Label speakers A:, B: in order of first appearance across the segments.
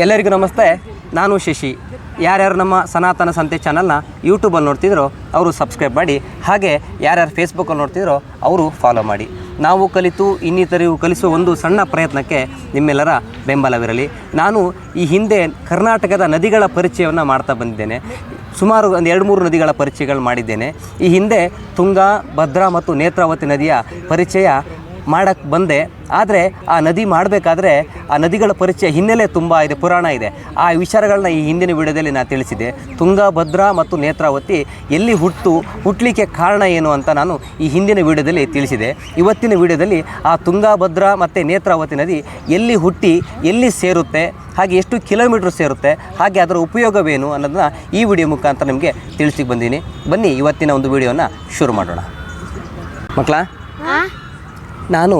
A: ಎಲ್ಲರಿಗೂ ನಮಸ್ತೆ, ನಾನು ಶಶಿ. ಯಾರ್ಯಾರು ನಮ್ಮ ಸನಾತನ ಸಂತೆ ಚಾನಲ್ನ ಯೂಟ್ಯೂಬಲ್ಲಿ ನೋಡ್ತಿದ್ರೋ ಅವರು ಸಬ್ಸ್ಕ್ರೈಬ್ ಮಾಡಿ, ಹಾಗೆ ಯಾರ್ಯಾರು ಫೇಸ್ಬುಕ್ಕಲ್ಲಿ ನೋಡ್ತಿದ್ರೋ ಅವರು ಫಾಲೋ ಮಾಡಿ. ನಾವು ಕಲಿತು ಇನ್ನಿತರಿಗೂ ಕಲಿಸುವ ಒಂದು ಸಣ್ಣ ಪ್ರಯತ್ನಕ್ಕೆ ನಿಮ್ಮೆಲ್ಲರ ಬೆಂಬಲವಿರಲಿ. ನಾನು ಈ ಹಿಂದೆ ಕರ್ನಾಟಕದ ನದಿಗಳ ಪರಿಚಯವನ್ನು ಮಾಡ್ತಾ ಬಂದಿದ್ದೇನೆ. ಸುಮಾರು ಒಂದು ಎರಡು ಮೂರು ನದಿಗಳ ಪರಿಚಯಗಳು ಮಾಡಿದ್ದೇನೆ. ಈ ಹಿಂದೆ ತುಂಗಾ, ಭದ್ರಾ ಮತ್ತು ನೇತ್ರಾವತಿ ನದಿಯ ಪರಿಚಯ ಮಾಡಕ್ಕೆ ಬಂದೆ. ಆದರೆ ಆ ನದಿ ಮಾಡಬೇಕಾದ್ರೆ ಆ ನದಿಗಳ ಪರಿಚಯ ಹಿನ್ನೆಲೆ ತುಂಬ ಇದೆ, ಪುರಾಣ ಇದೆ. ಆ ವಿಚಾರಗಳನ್ನ ಈ ಹಿಂದಿನ ವಿಡಿಯೋದಲ್ಲಿ ನಾನು ತಿಳಿಸಿದೆ ತುಂಗಭದ್ರಾ ಮತ್ತು ನೇತ್ರಾವತಿ ಎಲ್ಲಿ ಹುಟ್ಟು ಹುಟ್ಟಲಿಕ್ಕೆ ಕಾರಣ ಏನು ಅಂತ ನಾನು ಈ ಹಿಂದಿನ ವಿಡಿಯೋದಲ್ಲಿ ತಿಳಿಸಿದೆ ಇವತ್ತಿನ ವಿಡಿಯೋದಲ್ಲಿ ಆ ತುಂಗಾ, ಭದ್ರಾ ಮತ್ತು ನೇತ್ರಾವತಿ ನದಿ ಎಲ್ಲಿ ಹುಟ್ಟಿ, ಎಲ್ಲಿ ಸೇರುತ್ತೆ, ಹಾಗೆ ಎಷ್ಟು ಕಿಲೋಮೀಟ್ರ್ ಸೇರುತ್ತೆ, ಹಾಗೆ ಅದರ ಉಪಯೋಗವೇನು ಅನ್ನೋದನ್ನ ಈ ವಿಡಿಯೋ ಮುಖಾಂತರ ನಿಮಗೆ ತಿಳಿಸಿ ಬಂದೀನಿ. ಬನ್ನಿ, ಇವತ್ತಿನ ಒಂದು ವಿಡಿಯೋನ ಶುರು ಮಾಡೋಣ. ಮಕ್ಕಳ ನಾನು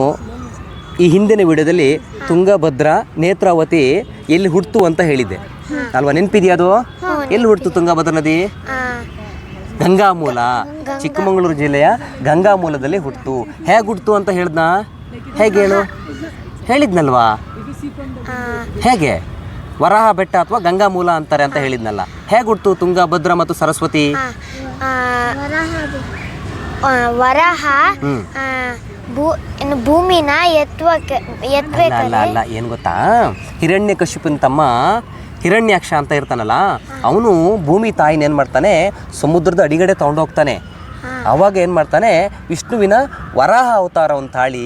A: ಈ ಹಿಂದಿನ ವಿಡಿಯೋದಲ್ಲಿ ತುಂಗಭದ್ರಾ ನೇತ್ರಾವತಿ ಎಲ್ಲಿ ಹುಡ್ತು ಅಂತ ಹೇಳಿದ್ದೆ. ಅಲ್ವಾ ನೆನಪಿದೆಯಾ ಅದು? ಎಲ್ಲಿ ಹುಡ್ತು ತುಂಗಭದ್ರಾ ನದಿ? ಗಂಗಾಮೂಲ ಚಿಕ್ಕಮಗಳೂರು ಜಿಲ್ಲೆಯ ಗಂಗಾಮೂಲದಲ್ಲಿ ಹುಡ್ತು ಹೇಗೆ ಹುಡ್ತು ಅಂತ ಹೇಳ್ದ ಹೇಗೆ ಹೇಳು? ಹೇಳಿದ್ನಲ್ವಾ? ಹೇಗೆ? ವರಾಹ ಬೆಟ್ಟ ಅಥವಾ ಗಂಗಾಮೂಲ ಅಂತಾರೆ ಅಂತ ಹೇಳಿದ್ನಲ್ಲ. ಹೇಗೆ ಹುಡ್ತು ತುಂಗಭದ್ರಾ ಮತ್ತು ಸರಸ್ವತಿ?
B: ವರಾಹ. ಭೂ ಇನ್ನು ಭೂಮಿನ ಎತ್ತುವಕ್ಕೆ
A: ಅಲ್ಲ ಅಲ್ಲ
B: ಎತ್ತಬೇಕಾದ್ರೆ
A: ಅಲ್ಲ ಏನು ಗೊತ್ತಾ? ಹಿರಣ್ಯ ಕಶ್ಯಪನ ತಮ್ಮ ಹಿರಣ್ಯಾಕ್ಷ ಅಂತ ಇರ್ತಾನಲ್ಲ ಅವನು ಭೂಮಿ ತಾಯಿನ ಏನು ಮಾಡ್ತಾನೆ? ಸಮುದ್ರದ ಅಡಿಗಡೆ ತೊಗೊಂಡೋಗ್ತಾನೆ. ಅವಾಗ ಏನು ಮಾಡ್ತಾನೆ, ವಿಷ್ಣುವಿನ ವರಾಹ ಅವತಾರವನ್ನು ತಾಳಿ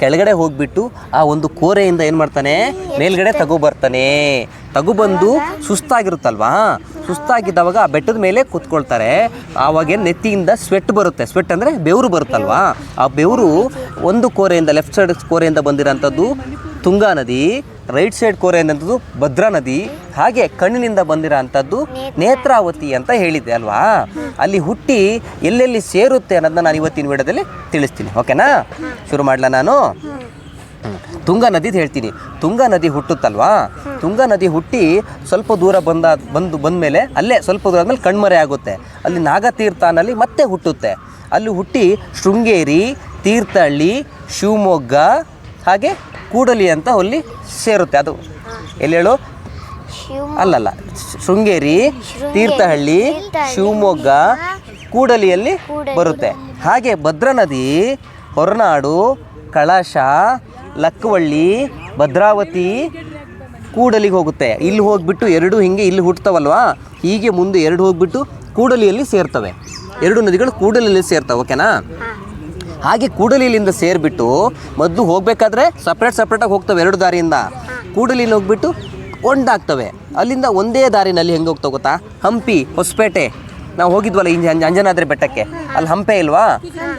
A: ಕೆಳಗಡೆ ಹೋಗ್ಬಿಟ್ಟು ಆ ಒಂದು ಕೋರೆಯಿಂದ ಏನು ಮಾಡ್ತಾನೆ, ಮೇಲ್ಗಡೆ ತಗೋಬರ್ತಾನೆ ತಗೊಬಂದು ಸುಸ್ತಾಗಿರುತ್ತಲ್ವಾ? ಸುಸ್ತಾಗಿದ್ದಾವಾಗ ಆ ಬೆಟ್ಟದ ಮೇಲೆ ಕೂತ್ಕೊಳ್ತಾರೆ. ಆವಾಗೇನು ನೆತ್ತಿಯಿಂದ ಸ್ವೆಟ್ ಬರುತ್ತೆ. ಸ್ವೆಟ್ ಅಂದರೆ ಬೆವರು ಬರುತ್ತಲ್ವಾ? ಆ ಬೆವರು ಒಂದು ಕೋರೆಯಿಂದ ಲೆಫ್ಟ್ ಸೈಡ್ ಕೋರೆಯಿಂದ ಬಂದಿರೋಂಥದ್ದು ತುಂಗಾ ನದಿ ರೈಟ್ ಸೈಡ್ ಕೋರೆ ಅನ್ನೋದು ಭದ್ರಾ ನದಿ ಹಾಗೆ ಕಣ್ಣಿನಿಂದ ಬಂದಿರೋ ಅಂಥದ್ದು ನೇತ್ರಾವತಿ ಅಂತ ಹೇಳಿದ್ದೆ ಅಲ್ವಾ? ಅಲ್ಲಿ ಹುಟ್ಟಿ ಎಲ್ಲೆಲ್ಲಿ ಸೇರುತ್ತೆ ಅನ್ನೋದನ್ನ ನಾನು ಇವತ್ತಿನ ವಿಡಿಯೋದಲ್ಲಿ ತಿಳಿಸ್ತೀನಿ, ಓಕೆನಾ? ಶುರು ಮಾಡಲ ನಾನು. ತುಂಗಾ ನದಿದು ಹೇಳ್ತೀನಿ. ತುಂಗಾ ನದಿ ಹುಟ್ಟುತ್ತಲ್ವಾ? ತುಂಗಾ ನದಿ ಹುಟ್ಟಿ ಸ್ವಲ್ಪ ದೂರ ಬಂದ, ಬಂದು, ಬಂದಮೇಲೆ ಅಲ್ಲೇ ಸ್ವಲ್ಪ ದೂರ ಆದಮೇಲೆ ಕಣ್ಮರೆ ಆಗುತ್ತೆ. ಅಲ್ಲಿ ನಾಗತೀರ್ಥನಲ್ಲಿ ಮತ್ತೆ ಹುಟ್ಟುತ್ತೆ. ಅಲ್ಲಿ ಹುಟ್ಟಿ ಶೃಂಗೇರಿ, ತೀರ್ಥಹಳ್ಳಿ, ಶಿವಮೊಗ್ಗ ಹಾಗೆ ಕೂಡಲಿ ಅಂತ ಅಲ್ಲಿ ಸೇರುತ್ತೆ. ಅದು
B: ಎಲ್ಲೇಳು
A: ಅಲ್ಲಲ್ಲ ಶೃಂಗೇರಿ ತೀರ್ಥಹಳ್ಳಿ ಶಿವಮೊಗ್ಗ ಕೂಡಲಿಯಲ್ಲಿ ಬರುತ್ತೆ. ಹಾಗೆ ಭದ್ರಾ ನದಿ ಹೊರನಾಡು ಕಳಶ ಲಕ್ಕವಳ್ಳಿ ಭದ್ರಾವತಿ ಕೂಡಲಿಗೆ ಹೋಗುತ್ತೆ. ಇಲ್ಲಿ ಹೋಗ್ಬಿಟ್ಟು ಎರಡು ಹಿಂಗೆ ಇಲ್ಲಿ ಹುಟ್ಟುತ್ತವಲ್ವಾ ಹೀಗೆ ಮುಂದೆ ಎರಡು ಹೋಗ್ಬಿಟ್ಟು ಕೂಡಲಿಯಲ್ಲಿ ಸೇರ್ತವೆ. ಎರಡು ನದಿಗಳು ಕೂಡಲಿಯಲ್ಲಿ ಸೇರ್ತವೆ ಓಕೆನಾ? ಹಾಗೆ ಕೂಡಲಿಯಿಂದ ಸೇರಿಬಿಟ್ಟು ಮೊದಲು ಹೋಗಬೇಕಾದ್ರೆ ಸಪ್ರೇಟ್ ಸಪ್ರೇಟಾಗಿ ಹೋಗ್ತವೆ ಎರಡು ದಾರಿಯಿಂದ. ಕೂಡಲಿಯಲ್ಲಿ ಹೋಗ್ಬಿಟ್ಟು ಒಂದಾಗ್ತವೆ ಅಲ್ಲಿಂದ ಒಂದೇ ದಾರಿನಲ್ಲಿ ಹೆಂಗೆ ಹೋಗ್ತಾ ಗೊತ್ತಾ? ಹಂಪಿ, ಹೊಸಪೇಟೆ. ನಾವು ಹೋಗಿದ್ವಲ್ಲ ಇಂಜ ಅಂಜ- ಅಂಜನಾದ್ರಿ ಬೆಟ್ಟಕ್ಕೆ. ಅಲ್ಲಿ ಹಂಪೆ ಇಲ್ವಾ?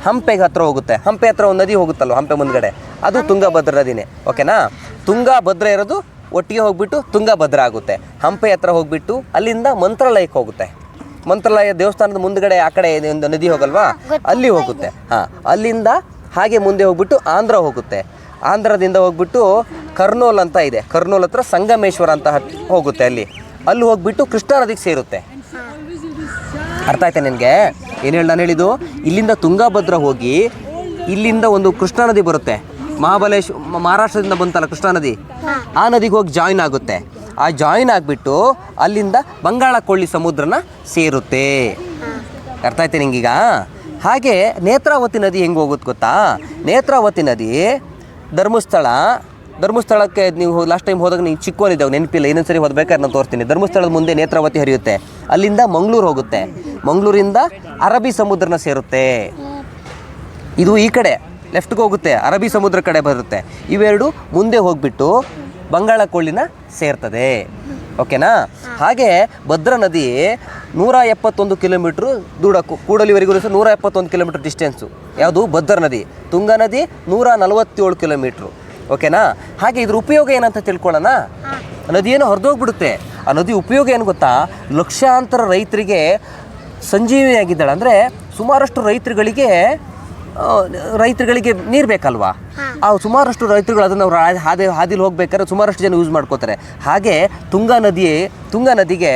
A: ಹಂಪೆಗೆ ಹತ್ರ ಹೋಗುತ್ತೆ. ಹಂಪೆ ಹತ್ರ ಒಂದು ನದಿ ಹೋಗುತ್ತಲ್ವ ಹಂಪೆ ಮುಂದ್ಗಡೆ? ಅದು ತುಂಗಭದ್ರ ನದಿನೇ ಓಕೆನಾ? ತುಂಗಭದ್ರ ಇರೋದು ಒಟ್ಟಿಗೆ ಹೋಗ್ಬಿಟ್ಟು ತುಂಗಭದ್ರ ಆಗುತ್ತೆ. ಹಂಪೆ ಹತ್ರ ಹೋಗ್ಬಿಟ್ಟು ಅಲ್ಲಿಂದ ಮಂತ್ರಾಲಯಕ್ಕೆ ಹೋಗುತ್ತೆ. ಮಂತ್ರಾಲಯ ದೇವಸ್ಥಾನದ ಮುಂದ್ಗಡೆ ಆ ಕಡೆ ಒಂದು ನದಿ ಹೋಗಲ್ವಾ? ಅಲ್ಲಿ ಹೋಗುತ್ತೆ. ಹಾಂ, ಅಲ್ಲಿಂದ ಹಾಗೆ ಮುಂದೆ ಹೋಗ್ಬಿಟ್ಟು ಆಂಧ್ರ ಹೋಗುತ್ತೆ. ಆಂಧ್ರದಿಂದ ಹೋಗ್ಬಿಟ್ಟು ಕರ್ನೂಲ್ ಅಂತ ಇದೆ. ಕರ್ನೂಲ್ ಹತ್ರ ಸಂಗಮೇಶ್ವರ ಅಂತ ಹೋಗುತ್ತೆ ಅಲ್ಲಿ. ಅಲ್ಲಿ ಹೋಗ್ಬಿಟ್ಟು ಕೃಷ್ಣಾ ನದಿಗೆ ಸೇರುತ್ತೆ. ಅರ್ಥ ಆಯ್ತಾ ನಿನಗೆ? ಏನು ಹೇಳಿ ನಾನು ಹೇಳಿದ್ದು? ಇಲ್ಲಿಂದ ತುಂಗಭದ್ರಾ ಹೋಗಿ ಇಲ್ಲಿಂದ ಒಂದು ಕೃಷ್ಣಾ ನದಿ ಬರುತ್ತೆ. ಮಹಾಬಲೇಶ್ ಮಹಾರಾಷ್ಟ್ರದಿಂದ ಬಂತಲ್ಲ ಕೃಷ್ಣಾ ನದಿ? ಆ ನದಿಗೆ ಹೋಗಿ ಜಾಯಿನ್ ಆಗುತ್ತೆ. ಆ ಜಾಯಿನ್ ಆಗಿಬಿಟ್ಟು ಅಲ್ಲಿಂದ ಬಂಗಾಳ ಕೊಳ್ಳಿ ಸಮುದ್ರನ ಸೇರುತ್ತೆ. ಅರ್ಥ ಆಯ್ತಾ ನಿಂಗೀಗ? ಹಾಗೆ ನೇತ್ರಾವತಿ ನದಿ ಹೆಂಗೆ ಹೋಗುತ್ತೆ ಗೊತ್ತಾ? ನೇತ್ರಾವತಿ ನದಿ ಧರ್ಮಸ್ಥಳ. ಧರ್ಮಸ್ಥಳಕ್ಕೆ ನೀವು ಲಾಸ್ಟ್ ಟೈಮ್ ಹೋದಾಗ ನೀವು ಚಿಕ್ಕವನಿದ್ದಾವೆ ನೆನಪಿಲ್ಲ, ಇನ್ನೊಂದು ಸರಿ ಹೋದ್ಬೇಕಾದ್ರೆ ನಾನು ತೋರ್ತೀನಿ. ಧರ್ಮಸ್ಥಳದ ಮುಂದೆ ನೇತ್ರಾವತಿ ಹರಿಯುತ್ತೆ. ಅಲ್ಲಿಂದ ಮಂಗಳೂರು ಹೋಗುತ್ತೆ. ಮಂಗಳೂರಿಂದ ಅರಬ್ಬಿ ಸಮುದ್ರನ ಸೇರುತ್ತೆ. ಇದು ಈ ಕಡೆ ಲೆಫ್ಟ್ಗೆ ಹೋಗುತ್ತೆ, ಅರಬ್ಬಿ ಸಮುದ್ರ ಕಡೆ ಬರುತ್ತೆ. ಇವೆರಡು ಮುಂದೆ ಹೋಗ್ಬಿಟ್ಟು ಬಂಗಾಳ ಕೊಳ್ಳಿನ ಸೇರ್ತದೆ. ಓಕೆನಾ? ಹಾಗೆ ಭದ್ರಾ ನದಿ ನೂರ ಎಪ್ಪತ್ತೊಂದು ಕಿಲೋಮೀಟ್ರ್ ದೂಡಕ್ಕು ಕೂಡಲಿವರೆಗೂ ಸಹ ನೂರ ಎಪ್ಪತ್ತೊಂದು ಕಿಲೋಮೀಟ್ರ್ ಡಿಸ್ಟೆನ್ಸು ಯಾವುದು? ಭದ್ರ ನದಿ. ತುಂಗಾ ನದಿ ನೂರ ನಲವತ್ತೇಳು ಕಿಲೋಮೀಟ್ರು ಓಕೆನಾ ಹಾಗೆ ಇದ್ರ ಉಪಯೋಗ ಏನಂತ ತಿಳ್ಕೊಳ್ಳೋಣ? ನದಿಯೇನು ಹೊರದೋಗ್ಬಿಡುತ್ತೆ? ಆ ನದಿ ಉಪಯೋಗ ಏನು ಗೊತ್ತಾ? ಲಕ್ಷಾಂತರ ರೈತರಿಗೆ ಸಂಜೀವಿಯಾಗಿದ್ದಾಳೆ. ಅಂದರೆ ಸುಮಾರಷ್ಟು ರೈತರುಗಳಿಗೆ ರೈತರುಗಳಿಗೆ ನೀರು ಬೇಕಲ್ವಾ? ಆ ಸುಮಾರಷ್ಟು ರೈತರುಗಳು ಅದನ್ನು ಅವರು ಹಾದಿ ಹಾದಿಲಿ ಹೋಗ್ಬೇಕಾದ್ರೆ ಸುಮಾರಷ್ಟು ಜನ ಯೂಸ್ ಮಾಡ್ಕೋತಾರೆ. ಹಾಗೆ ತುಂಗಾ ನದಿ ತುಂಗಾ ನದಿಗೆ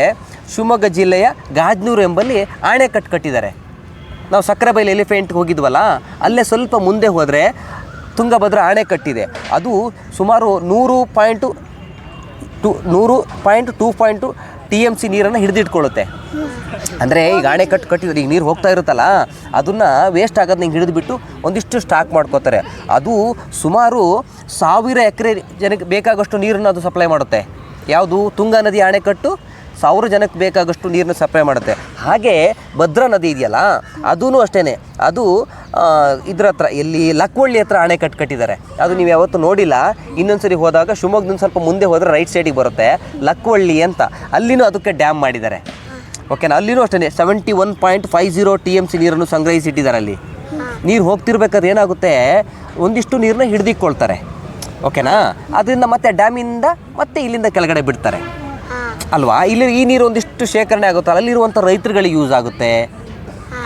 A: ಶಿವಮೊಗ್ಗ ಜಿಲ್ಲೆಯ ಗಾಜ್ನೂರು ಎಂಬಲ್ಲಿ ಆಣೆಕಟ್ಟು ಕಟ್ಟಿದ್ದಾರೆ. ನಾವು ಸಕ್ಕರೆಬೈಲು ಎಲಿಫೆಂಟ್ಗೆ ಹೋಗಿದ್ವಲ್ಲ, ಅಲ್ಲೇ ಸ್ವಲ್ಪ ಮುಂದೆ ಹೋದರೆ ತುಂಗಭದ್ರಾ ಅಣೆಕಟ್ಟಿದೆ ಅದು ಸುಮಾರು ನೂರು ಪಾಯಿಂಟು ಟು, ನೂರು point two point T M C ನೀರನ್ನು ಹಿಡಿದಿಟ್ಕೊಳ್ಳುತ್ತೆ. ಅಂದರೆ ಈಗ ಅಣೆಕಟ್ಟು ಕಟ್ಟಿದ್ರೆ ಈಗ ನೀರು ಹೋಗ್ತಾ ಇರುತ್ತಲ್ಲ, ಅದನ್ನು ವೇಸ್ಟ್ ಆಗೋದನ್ನ ಹಿಂಗೆ ಹಿಡಿದುಬಿಟ್ಟು ಒಂದಿಷ್ಟು ಸ್ಟಾಕ್ ಮಾಡ್ಕೋತಾರೆ. ಅದು ಸುಮಾರು ಸಾವಿರ ಎಕರೆ ಜನಕ್ಕೆ ಬೇಕಾಗಷ್ಟು ನೀರನ್ನು ಅದು ಸಪ್ಲೈ ಮಾಡುತ್ತೆ. ಯಾವುದು? ತುಂಗಾ ನದಿ ಅಣೆಕಟ್ಟು ಸಾವಿರ ಜನಕ್ಕೆ ಬೇಕಾಗಷ್ಟು ನೀರನ್ನು ಸಪ್ಲೈ ಮಾಡುತ್ತೆ. ಹಾಗೆ ಭದ್ರಾ ನದಿ ಇದೆಯಲ್ಲ ಅದೂ ಅಷ್ಟೇ ಅದು ಇದ್ರ ಹತ್ರ, ಎಲ್ಲಿ ಲಕ್ವಳ್ಳಿ ಹತ್ರ ಅಣೆಕಟ್ಟು ಕಟ್ಟಿದ್ದಾರೆ. ಅದು ನೀವು ಯಾವತ್ತೂ ನೋಡಿಲ್ಲ. ಇನ್ನೊಂದ್ಸರಿ ಹೋದಾಗ ಶಿವಮೊಗ್ಗದಿಂದ ಸ್ವಲ್ಪ ಮುಂದೆ ಹೋದರೆ ರೈಟ್ ಸೈಡಿಗೆ ಬರುತ್ತೆ. ಲಕ್ವಳ್ಳಿ ಅಂತ. ಅಲ್ಲಿನೂ ಅದಕ್ಕೆ ಡ್ಯಾಮ್ ಮಾಡಿದ್ದಾರೆ. ಓಕೆನಾ ಅಲ್ಲಿನೂ ಅಷ್ಟೇ seventy one point five zero T M C ನೀರನ್ನು ಸಂಗ್ರಹಿಸಿಟ್ಟಿದ್ದಾರೆ ಅಲ್ಲಿ. ನೀರು ಹೋಗ್ತಿರ್ಬೇಕಾದ್ರೆ ಏನಾಗುತ್ತೆ? ಒಂದಿಷ್ಟು ನೀರನ್ನ ಹಿಡಿದಿಕ್ಕೊಳ್ತಾರೆ ಓಕೆನಾ ಅದರಿಂದ ಮತ್ತೆ ಡ್ಯಾಮಿಂದ ಮತ್ತೆ ಇಲ್ಲಿಂದ ಕೆಳಗಡೆ ಬಿಡ್ತಾರೆ. ಅಲ್ವಾ? ಇಲ್ಲಿ ಈ ನೀರು ಒಂದಿಷ್ಟು ಶೇಖರಣೆ ಆಗುತ್ತಲ್ಲ, ಅಲ್ಲಿರುವಂಥ ರೈತರುಗಳಿಗೆ ಯೂಸ್ ಆಗುತ್ತೆ.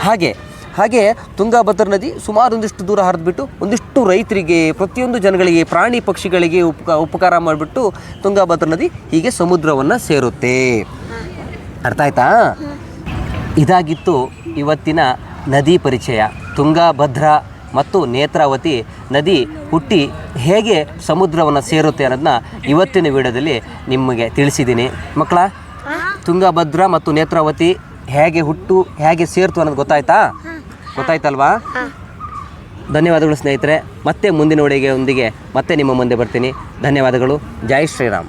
A: ಹಾಗೆ ಹಾಗೆ ತುಂಗಾಭದ್ರ ನದಿ ಸುಮಾರು ಒಂದಿಷ್ಟು ದೂರ ಹರಿದ್ಬಿಟ್ಟು ಒಂದಿಷ್ಟು ರೈತರಿಗೆ, ಪ್ರತಿಯೊಂದು ಜನಗಳಿಗೆ, ಪ್ರಾಣಿ ಪಕ್ಷಿಗಳಿಗೆ ಉಪಕ, ಉಪಕಾರ ಮಾಡಿಬಿಟ್ಟು ತುಂಗಾಭದ್ರ ನದಿ ಹೀಗೆ ಸಮುದ್ರವನ್ನು ಸೇರುತ್ತೆ. ಅರ್ಥ ಆಯ್ತಾ? ಇದಾಗಿತ್ತು ಇವತ್ತಿನ ನದಿ ಪರಿಚಯ. ತುಂಗಾಭದ್ರಾ ಮತ್ತು ನೇತ್ರಾವತಿ ನದಿ ಹುಟ್ಟಿ ಹೇಗೆ ಸಮುದ್ರವನ್ನು ಸೇರುತ್ತೆ ಅನ್ನೋದನ್ನ ಇವತ್ತಿನ ವಿಡಿಯೋದಲ್ಲಿ ನಿಮಗೆ ತಿಳಿಸಿದ್ದೀನಿ. ಮಕ್ಕಳ, ತುಂಗಭದ್ರ ಮತ್ತು ನೇತ್ರಾವತಿ ಹೇಗೆ ಹುಟ್ಟು, ಹೇಗೆ ಸೇರ್ತು ಅನ್ನೋದು ಗೊತ್ತಾಯ್ತಾ? ಗೊತ್ತಾಯ್ತಲ್ವಾ? ಧನ್ಯವಾದಗಳು ಸ್ನೇಹಿತರೆ. ಮತ್ತೆ ಮುಂದಿನ ಉಡುಗೆಯೊಂದಿಗೆ ಮತ್ತೆ ನಿಮ್ಮ ಮುಂದೆ ಬರ್ತೀನಿ. ಧನ್ಯವಾದಗಳು. ಜೈ ಶ್ರೀರಾಮ್.